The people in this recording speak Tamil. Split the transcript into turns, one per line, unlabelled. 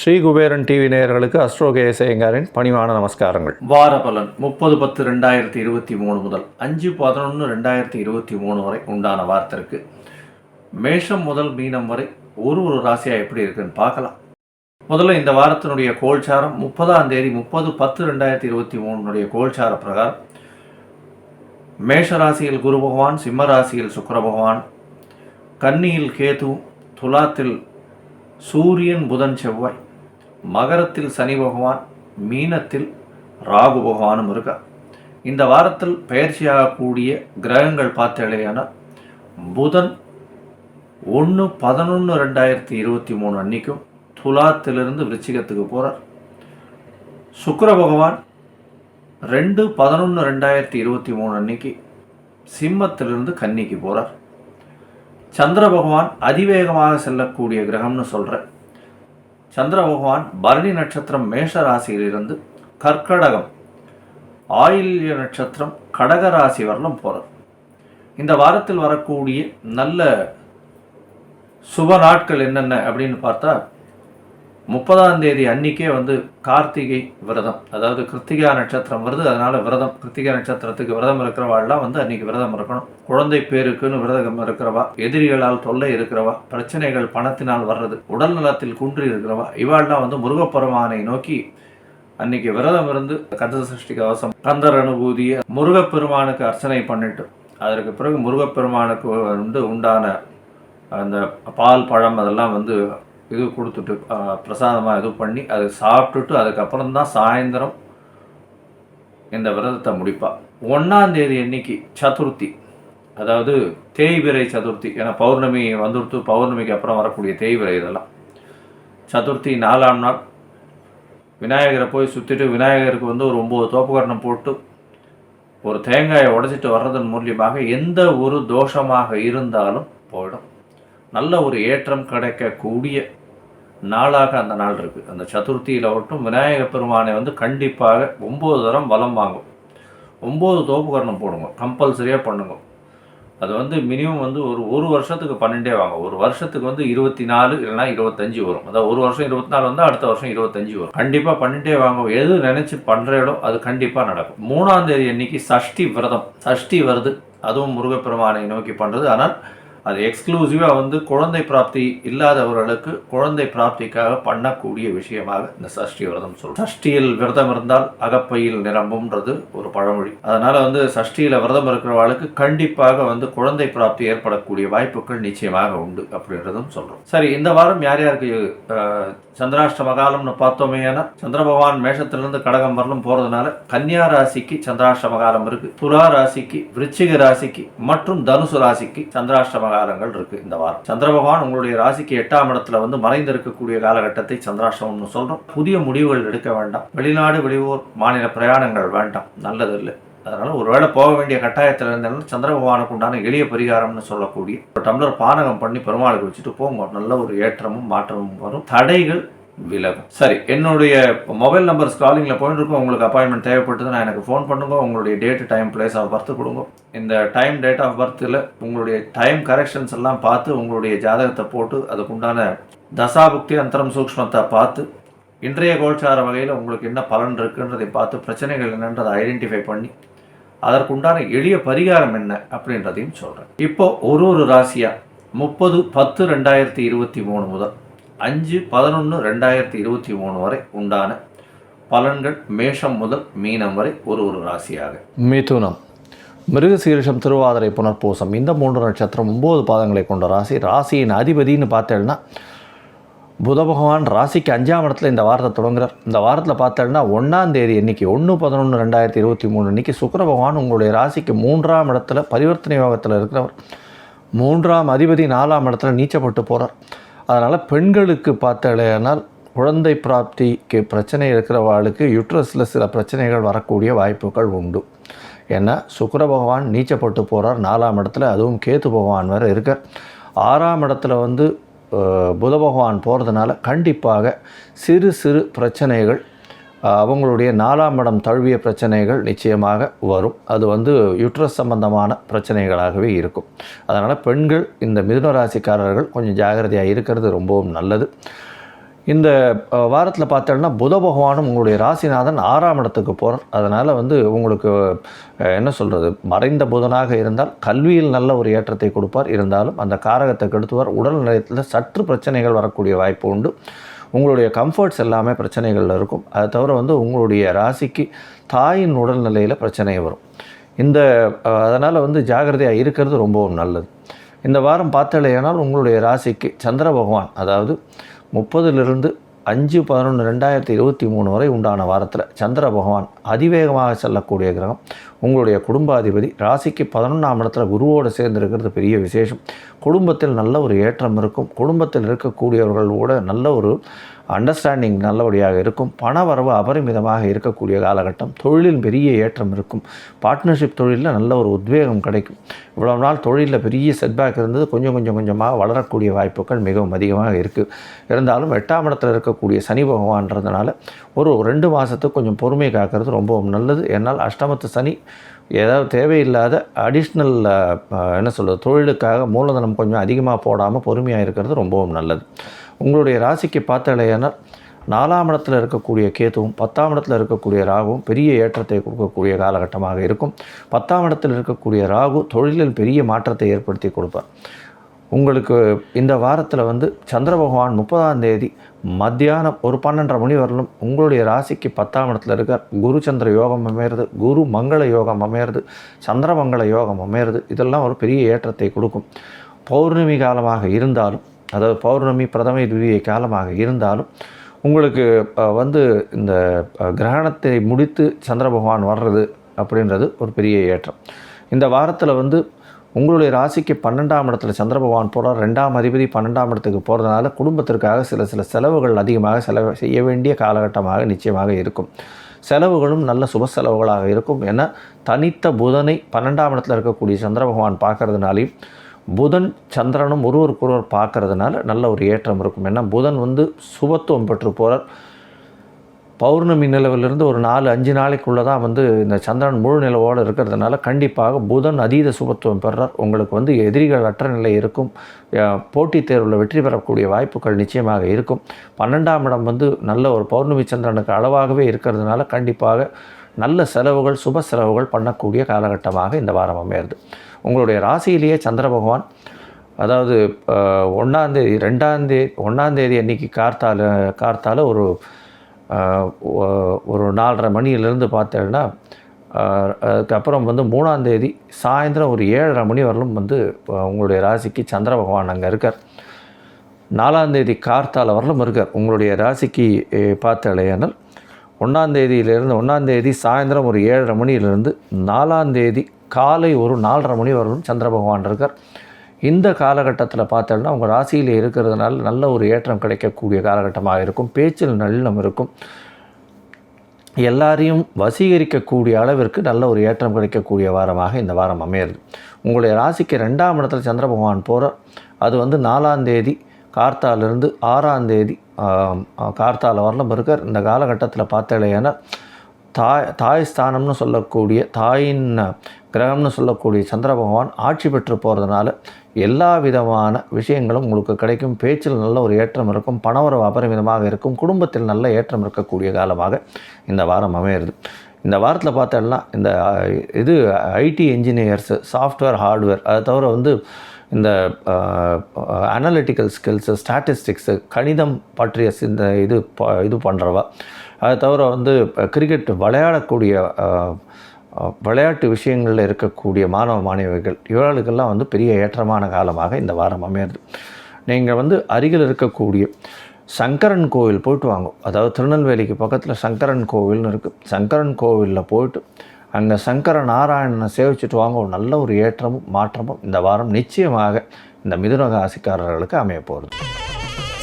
ஸ்ரீ குபேரன் டிவி நேயர்களுக்கு அஸ்ட்ரோ கேசயங்காரின் பணிவான நமஸ்காரங்கள். வார பலன் முப்பது பத்து ரெண்டாயிரத்தி இருபத்தி மூணு முதல் அஞ்சு பதினொன்று ரெண்டாயிரத்தி இருபத்தி மூணு வரை உண்டான வாரத்திற்கு மேஷம் முதல் மீனம் வரை ஒரு ஒரு ராசியாக எப்படி இருக்குன்னு பார்க்கலாம். முதல்ல இந்த வாரத்தினுடைய கோல்சாரம் முப்பதாம் தேதி முப்பது பத்து ரெண்டாயிரத்தி இருபத்தி மூணுடைய கோல்சார பிரகாரம் மேஷராசியில் குரு பகவான் சிம்மராசியில் சுக்கர பகவான் கன்னியில் கேது துலாத்தில் சூரியன் புதன் செவ்வாய் மகரத்தில் சனி பகவான் மீனத்தில் ராகு பகவானும் இருக்கா. இந்த வாரத்தில் பயிற்சியாகக்கூடிய கிரகங்கள் பார்த்தேலையான புதன் ஒன்று பதினொன்று ரெண்டாயிரத்தி இருபத்தி மூணு அன்னைக்கும் துலாத்திலிருந்து விருச்சிகத்துக்கு போகிறார் சுக்கர பகவான் ரெண்டு பதினொன்று ரெண்டாயிரத்தி இருபத்தி மூணு அன்னைக்கு சிம்மத்திலிருந்து கன்னிக்கு போகிறார் சந்திர பகவான் அதிவேகமாக செல்லக்கூடிய கிரகம்னு சொல்கிறேன் சந்திர பகவான் பரணி நட்சத்திரம் மேஷ ராசியிலிருந்து கர்க்கடகம் ஆயில்ய நட்சத்திரம் கடக ராசி வரலும் போகிறார் இந்த வாரத்தில் வரக்கூடிய நல்ல சுப நாட்கள் என்னென்ன அப்படின்னு பார்த்தா முப்பதாம் தேதி அன்னிக்கே வந்து கார்த்திகை விரதம் அதாவது கிருத்திகா நட்சத்திரம் வருது அதனால விரதம் கிருத்திகா நட்சத்திரத்துக்கு விரதம் இருக்கிறவாள்லாம் வந்து அன்னைக்கு விரதம் இருக்கணும். குழந்தை பேருக்குன்னு விரதம் இருக்கிறவா எதிரிகளால் தொல்லை இருக்கிறவா பிரச்சனைகள் பணத்தினால் வர்றது உடல் நலத்தில் குன்றி இருக்கிறவா இவாள்லாம் வந்து முருகப்பெருமானை நோக்கி அன்னைக்கு விரதம் இருந்து கந்த சஷ்டி கவசம் கந்தர் அனுபூதியை முருகப்பெருமானுக்கு அர்ச்சனை பண்ணிட்டு அதற்கு பிறகு முருகப்பெருமானுக்கு வந்து உண்டான அந்த பால் பழம் அதெல்லாம் வந்து இது கொடுத்துட்டு பிரசாதமாக இது பண்ணி அதை சாப்பிட்டுட்டு அதுக்கப்புறம் தான் சாயந்தரம் இந்த விரதத்தை முடிப்பாள் ஒன்றாந்தேதி அன்னைக்கு சதுர்த்தி. அதாவது தேய்பிரை சதுர்த்தி. ஏன்னா பௌர்ணமி வந்துடுத்து பௌர்ணமிக்கு அப்புறம் வரக்கூடிய தேய்பிரை இதெல்லாம். சதுர்த்தி நாலாம் நாள். விநாயகரை போய் சுற்றிட்டு விநாயகருக்கு வந்து ஒரு ஒம்பது தோப்புக்கரணம் போட்டு ஒரு தேங்காயை உடைச்சிட்டு வர்றதன் மூலியமாக எந்த ஒரு தோஷமாக இருந்தாலும் போயிடும். நல்ல ஒரு ஏற்றம் கிடைக்கக்கூடிய நாளாக அந்த நாள் இருக்குது அந்த சதுர்த்தியில் மட்டும் விநாயக பெருமானை வந்து கண்டிப்பாக ஒம்பது தரம் வலம் வாங்கும். ஒம்பது தோப்புக்கரணம் போடுங்க. கம்பல்சரியாக பண்ணுங்க. அது வந்து மினிமம் வந்து ஒரு ஒரு வருஷத்துக்கு பன்னெண்டே வாங்க ஒரு வருஷத்துக்கு வந்து இருபத்தி நாலு இல்லைனா இருபத்தஞ்சி வரும். அதாவது ஒரு வருஷம் இருபத்தி நாலு வந்தால் அடுத்த வருஷம் இருபத்தஞ்சி வரும். கண்டிப்பாக பன்னெண்டே வாங்க எது நினச்சி பண்ணுறீங்களோ அது கண்டிப்பாக நடக்கும். மூணாம் தேதி அன்னைக்கு சஷ்டி விரதம். சஷ்டி வருது. அதுவும் முருகப்பெருமானை நோக்கி பண்ணுறது ஆனால் அது எக்ஸ்க்ளூசிவாக வந்து குழந்தை பிராப்தி இல்லாதவர்களுக்கு குழந்தை பிராப்திக்காக பண்ணக்கூடிய விஷயமாக இந்த சஷ்டி விரதம் சொல்லும் சஷ்டியில் விரதம் இருந்தால் அகப்பையில் நிரம்பும்ன்றது ஒரு பழமொழி. அதனால வந்து சஷ்டியில் விரதம் இருக்கிறவர்களுக்கு கண்டிப்பாக வந்து குழந்தை பிராப்தி ஏற்படக்கூடிய வாய்ப்புகள் நிச்சயமாக உண்டு அப்படின்றதும் சொல்றோம். சரி இந்த வாரம் யார் யாருக்கு சந்திராஷ்டம காலம்னு பார்த்தோமே சந்திர பகவான் மேஷத்திலிருந்து கடகம் வரலும் போறதுனால கன்னியா ராசிக்கு சந்திராஷ்டம காலம் இருக்கு. துலா ராசிக்கு விருச்சிக ராசிக்கு மற்றும் தனுசு ராசிக்கு சந்திராஷ்டம காலங்கள் இருக்கு இந்த வாரம். சந்திர பகவான் உங்களுடைய ராசிக்கு எட்டாம் இடத்துல வந்து மறைந்திருக்கக்கூடிய காலகட்டத்தை சந்திராஷ்டமம்னு சொல்றோம். புதிய முடிவுகள் எடுக்க வேண்டாம். வெளிநாடு வெளியூர் மாநில பிரயாணங்கள் வேண்டாம். நல்லது இல்லை. அதனால் ஒருவேளை போக வேண்டிய கட்டாயத்தில் இருந்தாலும் சந்திர பகவானுக்கு உண்டான எளிய பரிகாரம்னு சொல்லக்கூடிய ஒரு டம்ளர் பானகம் பண்ணி பெருமாளுக்கு வச்சுட்டு போங்க. நல்ல ஒரு ஏற்றமும் மாற்றமும் வரும். தடைகள் விலகும். சரி என்னுடைய மொபைல் நம்பர் ஸ்க்ராலிங்கில் போயிட்டு இருக்கும். உங்களுக்கு அப்பாயின்மெண்ட் தேவைப்பட்டதுன்னா எனக்கு ஃபோன் பண்ணுங்க. உங்களுடைய date time place of birth கொடுங்க. இந்த டைம் டேட் ஆஃப் பர்த்தில் உங்களுடைய டைம் கரெக்ஷன்ஸ் எல்லாம் பார்த்து உங்களுடைய ஜாதகத்தை போட்டு அதுக்குண்டான தசாபுக்தி அந்தரம் சூக்ஷ்மத்தை பார்த்து இன்றைய கோல்சார வகையில் உங்களுக்கு என்ன பலன் இருக்குன்றதை பார்த்து பிரச்சனைகள் என்னன்றதை ஐடென்டிஃபை பண்ணி அதற்குண்டான எளிய பரிகாரம் என்ன அப்படின்றதையும் சொல்கிறேன் இப்போ ஒரு ஒரு ராசியாக முப்பது பத்து ரெண்டாயிரத்தி இருபத்தி மூணு முதல். அஞ்சு பதினொன்று ரெண்டாயிரத்தி இருபத்தி மூணு வரை உண்டான பலன்கள் மேஷம் முதல் மீனம் வரை ஒரு ஒரு ராசியாக. மிதுனம். மிருகசீரிஷம் திருவாதிரை புனர்பூசம் இந்த மூன்று நட்சத்திரம் ஒம்பது பாதங்களை கொண்ட ராசி. ராசியின் அதிபதின்னு பார்த்தேன்னா புத பகவான் ராசிக்கு அஞ்சாம் இடத்துல இந்த வாரத்தை தொடங்குறார். இந்த வாரத்தில் பார்த்தோம்னா ஒன்றாம் தேதி இன்னைக்கு ஒன்று பதினொன்று ரெண்டாயிரத்தி இருபத்தி மூணு இன்றைக்கி சுக்கர பகவான் உங்களுடைய ராசிக்கு மூன்றாம் இடத்துல பரிவர்த்தனை யோகத்தில் இருக்கிறவர். மூன்றாம் அதிபதி நாலாம் இடத்துல நீச்சப்பட்டு போகிறார் அதனால் பெண்களுக்கு பார்த்தேனால் குழந்தை பிராப்திக்கு பிரச்சனை இருக்கிறவாளுக்கு யுட்ரஸில் சில பிரச்சனைகள் வரக்கூடிய வாய்ப்புகள் உண்டு. ஏன்னா சுக்கர பகவான் நீச்சப்பட்டு போகிறார் நாலாம் இடத்துல அதுவும் கேத்து பகவான் வேறு இருக்கார். ஆறாம் இடத்துல வந்து புத பகவான் போகிறதுனால கண்டிப்பாக சிறு சிறு பிரச்சனைகள் அவங்களுடைய நாலாம் இடம் தழுவிய பிரச்சனைகள் நிச்சயமாக வரும். அது வந்து யுட்ரஸ் சம்பந்தமான பிரச்சனைகளாகவே இருக்கும். அதனால் பெண்கள் இந்த மிதுன ராசிக்காரர்கள் கொஞ்சம் ஜாகிரதையாக இருக்கிறது ரொம்பவும் நல்லது. இந்த வாரத்தில் பார்த்தோம்னா புத பகவானும் உங்களுடைய ராசிநாதன் ஆறாம் இடத்துக்கு போகிறார் அதனால் வந்து உங்களுக்கு என்ன சொல்கிறது மறைந்த புதனாக இருந்தால் கல்வியில் நல்ல ஒரு ஏற்றத்தை கொடுப்பார். இருந்தாலும் அந்த காரகத்தை கெடுத்துவார். உடல் நிலையத்தில் சற்று பிரச்சனைகள் வரக்கூடிய வாய்ப்பு உண்டு. உங்களுடைய கம்ஃபர்ட்ஸ் எல்லாமே பிரச்சனைகளில் இருக்கும். அதை தவிர வந்து உங்களுடைய ராசிக்கு தாயின் உடல்நிலையில் பிரச்சனை வரும். இந்த அதனால் வந்து ஜாகிரதையாக இருக்கிறது ரொம்பவும் நல்லது. இந்த வாரம் பார்த்தலையானால் உங்களுடைய ராசிக்கு சந்திர பகவான் அதாவது முப்பதுலேருந்து அஞ்சு பதினொன்று ரெண்டாயிரத்தி இருபத்தி மூணு வரை உண்டான வாரத்தில் சந்திர பகவான் அதிவேகமாக செல்லக்கூடிய கிரகம். உங்களுடைய குடும்பாதிபதி ராசிக்கு பதினொன்றாம் இடத்துல குருவோடு சேர்ந்திருக்கிறது பெரிய விசேஷம். குடும்பத்தில் நல்ல ஒரு ஏற்றம் இருக்கும். குடும்பத்தில் இருக்கக்கூடியவர்களோட நல்ல ஒரு அண்டர்ஸ்டாண்டிங் நல்லபடியாக இருக்கும். பண வரவு அபரிமிதமாக இருக்கக்கூடிய காலகட்டம். தொழிலில் பெரிய ஏற்றம் இருக்கும். பார்ட்னர்ஷிப் தொழிலில் நல்ல ஒரு உத்வேகம் கிடைக்கும். இவ்வளவு நாள் தொழிலில் பெரிய செட்பேக் இருந்தது. கொஞ்சம் கொஞ்சம் கொஞ்சமாக வளரக்கூடிய வாய்ப்புகள் மிகவும் அதிகமாக இருக்குது இருந்தாலும் எட்டாம் இடத்துல இருக்கக்கூடிய சனி பகவான்றதுனால ஒரு ரெண்டு மாதத்துக்கு கொஞ்சம் பொறுமை காக்கிறது ரொம்பவும் நல்லது. என்னால் அஷ்டமத்து சனி ஏதாவது தேவையில்லாத அடிஷ்னல் என்ன சொல்கிறது தொழிலுக்காக மூலதனம் கொஞ்சம் அதிகமாக போடாமல் பொறுமையாக இருக்கிறது ரொம்பவும் நல்லது. உங்களுடைய ராசிக்கு பார்த்தாலேனால் நாலாம் இடத்துல இருக்கக்கூடிய கேதுவும் பத்தாம் இடத்துல இருக்கக்கூடிய ராகுவும் பெரிய ஏற்றத்தை கொடுக்கக்கூடிய காலகட்டமாக இருக்கும். பத்தாம் இடத்தில் இருக்கக்கூடிய ராகு தொழிலில் பெரிய மாற்றத்தை ஏற்படுத்தி கொடுப்பார். உங்களுக்கு இந்த வாரத்தில் வந்து சந்திர பகவான் முப்பதாம் தேதி மத்தியானம் ஒரு பன்னெண்டரை மணி வரலும் உங்களுடைய ராசிக்கு பத்தாம் இடத்துல இருக்கார். குரு சந்திர யோகம் அமையிறது குரு மங்கள யோகம் அமையிறது சந்திரமங்கள யோகம் அமையிறது இதெல்லாம் ஒரு பெரிய ஏற்றத்தை கொடுக்கும். பௌர்ணமி காலமாக இருந்தாலும் அதாவது பௌர்ணமி பிரதமை துவிய காலமாக இருந்தாலும் உங்களுக்கு வந்து இந்த கிரகணத்தை முடித்து சந்திர பகவான் வர்றது அப்படின்றது ஒரு பெரிய ஏற்றம். இந்த வாரத்தில் வந்து உங்களுடைய ராசிக்கு பன்னெண்டாம் இடத்துல சந்திர பகவான் போகிறார் ரெண்டாம் அதிபதி பன்னெண்டாம் இடத்துக்கு போகிறதுனால குடும்பத்திற்காக சில சில செலவுகள் அதிகமாக செலவு செய்ய வேண்டிய காலகட்டமாக நிச்சயமாக இருக்கும். செலவுகளும் நல்ல சுப செலவுகளாக இருக்கும். என தனித்த புதனை பன்னெண்டாம் இடத்துல இருக்கக்கூடிய சந்திர பகவான் பார்க்கறதுனாலையும் புதன் சந்திரனும் ஒருவருக்கொருவர் பார்க்கறதுனால நல்ல ஒரு ஏற்றம் இருக்கும். ஏன்னா புதன் வந்து சுபத்துவம் பெற்று போகிறார் பௌர்ணமி நிலவிலிருந்து ஒரு நாலு அஞ்சு நாளைக்குள்ளே தான் வந்து இந்த சந்திரன் முழு நிலவோடு இருக்கிறதுனால கண்டிப்பாக புதன் அதீத சுபத்துவம் பெறார். உங்களுக்கு வந்து எதிரிகள் அற்ற நிலை இருக்கும். போட்டித் தேர்வில் வெற்றி பெறக்கூடிய வாய்ப்புகள் நிச்சயமாக இருக்கும். பன்னெண்டாம் இடம் வந்து நல்ல ஒரு பௌர்ணமி சந்திரனுக்கு அளவாகவே இருக்கிறதுனால கண்டிப்பாக நல்ல செலவுகள் சுப செலவுகள் பண்ணக்கூடிய காலகட்டமாக இந்த வாரம் அமையிறது. உங்களுடைய ராசியிலேயே சந்திர பகவான் அதாவது ஒன்றாந்தேதி ரெண்டாந்தேதி ஒன்றாந்தேதி அன்னைக்கு கார்த்தால கார்த்தால ஒரு ஒரு நாலரை மணியிலேருந்து பார்த்தேன்னா அதுக்கப்புறம் வந்து மூணாந்தேதி சாயந்தரம் ஒரு ஏழரை மணி வரலும் வந்து உங்களுடைய ராசிக்கு சந்திர பகவான் அங்கே இருக்கார். நாலாந்தேதி கார்த்தால வரலும் இருக்கார். உங்களுடைய ராசிக்கு அஹ், பார்த்தாலேயானால் ஒன்றாந்தேதியிலேருந்து ஒன்றாந்தேதி சாயந்தரம் ஒரு ஏழரை மணியிலிருந்து நாலாந்தேதி காலை ஒரு நாலரை மணி வரலும் சந்திர பகவான் இருக்கார். இந்த காலகட்டத்தில் பார்த்தோம்னா உங்கள் ராசியில் இருக்கிறதுனால நல்ல ஒரு ஏற்றம் கிடைக்கக்கூடிய காலகட்டமாக இருக்கும். பேச்சில் நல்லம் இருக்கும். எல்லாரையும் வசீகரிக்கக்கூடிய அளவிற்கு நல்ல ஒரு ஏற்றம் கிடைக்கக்கூடிய வாரமாக இந்த வாரம் அமையிறது. உங்களுடைய ராசிக்கு ரெண்டாம் இடத்துல சந்திர பகவான் போகிறார் அது வந்து நாலாம் தேதி கார்த்தாலிருந்து ஆறாம் தேதி கார்த்தால வரலும் இருக்கார். இந்த காலகட்டத்தில் பார்த்தாலேனா தாய் தாய் ஸ்தானம்னு சொல்லக்கூடிய தாயின் கிரகம்னு சொல்லக்கூடிய சந்திர பகவான் ஆட்சி பெற்று போகிறதுனால எல்லா விதமான விஷயங்களும் உங்களுக்கு கிடைக்கும். பேச்சில் நல்ல ஒரு ஏற்றம் இருக்கும். பணவரவு அபரிமிதமாக இருக்கும். குடும்பத்தில் நல்ல ஏற்றம் இருக்கக்கூடிய காலமாக இந்த வாரம் அமையிறது. இந்த வாரத்தில் பார்த்தோம்னா இந்த இது ஐடி என்ஜினியர்ஸு சாஃப்ட்வேர் ஹார்ட்வேர் அதை தவிர வந்து இந்த அனலிட்டிக்கல் ஸ்கில்ஸு ஸ்டாட்டிஸ்டிக்ஸு கணிதம் பற்றிய இந்த இது ப- இது பண்ணுறவா அதை தவிர வந்து கிரிக்கெட் விளையாடக்கூடிய விளையாட்டு விஷயங்களில் இருக்கக்கூடிய மாணவ மாணவிகள் இவர்களுக்கெல்லாம் வந்து பெரிய ஏற்றமான காலமாக இந்த வாரம் அமையிறது. நீங்கள் வந்து அருகில் இருக்கக்கூடிய சங்கரன் கோவில் போயிட்டு வாங்க. அதாவது திருநெல்வேலிக்கு பக்கத்தில் சங்கரன் கோவில்னு இருக்குது சங்கரன் கோவிலில் போயிட்டு அங்கே சங்கர நாராயணனை சேவிச்சுட்டு வாங்க. ஒரு நல்ல ஒரு ஏற்றமும் மாற்றமும் இந்த வாரம் நிச்சயமாக இந்த மிதுன ராசிக்காரர்களுக்கு அமைய போகிறது